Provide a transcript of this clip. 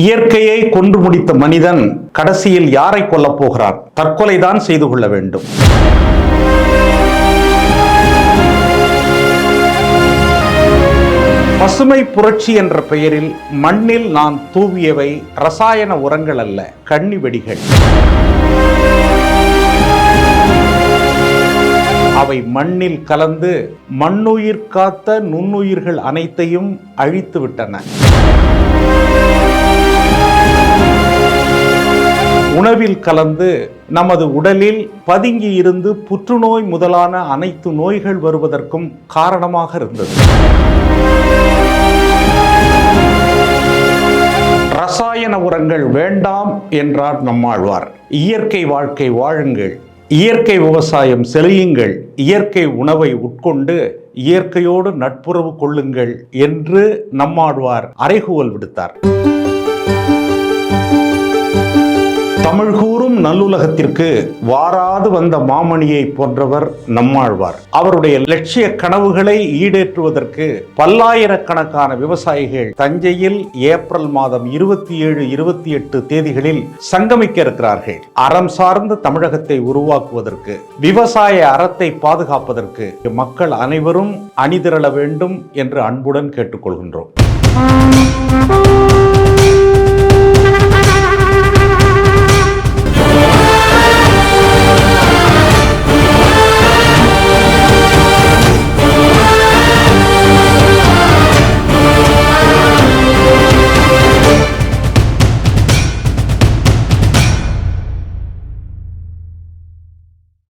இயற்கையை கொன்று முடித்த மனிதன் கடைசியில் யாரை கொல்லப் போகிறார்? தற்கொலைதான் செய்து கொள்ள வேண்டும். பசுமை புரட்சி என்ற பெயரில் மண்ணில் நான் தூவியவை ரசாயன உரங்கள் அல்ல கண்ணி வெடிகள். அவை மண்ணில் கலந்து மண்ணுயிர் காத்த நுண்ணுயிர்கள் அனைத்தையும் அழித்து விட்டன. உணவில் கலந்து நமது உடலில் பதுங்கி இருந்து புற்றுநோய் முதலான அனைத்து நோய்கள் வருவதற்கும் காரணமாக இருந்தது. ரசாயன உரங்கள் வேண்டாம் என்றார் நம்மாழ்வார். இயற்கை வாழ்க்கை வாழுங்கள் இயற்கை விவசாயம் செழியுங்கள் இயற்கை உணவை உட்கொண்டு இயற்கையோடு நட்புறவு கொள்ளுங்கள் என்று நம்மாழ்வார் அறைகூவல் விடுத்தார். தமிழ் கூறும் நல்லுலகத்திற்கு வாராது வந்த மாமணியை போன்றவர் நம்மாழ்வார். அவருடைய லட்சிய கனவுகளை ஈடேற்றுவதற்கு பல்லாயிரக்கணக்கான விவசாயிகள் தஞ்சையில் ஏப்ரல் மாதம் இருபத்தி ஏழு இருபத்தி எட்டு தேதிகளில் சங்கமிக்க இருக்கிறார்கள் அறம் சார்ந்த தமிழகத்தை உருவாக்குவதற்கு விவசாய அறத்தை பாதுகாப்பதற்கு மக்கள் அனைவரும் அணிதிரள வேண்டும் என்று அன்புடன் கேட்டுக்கொள்கின்றோம்.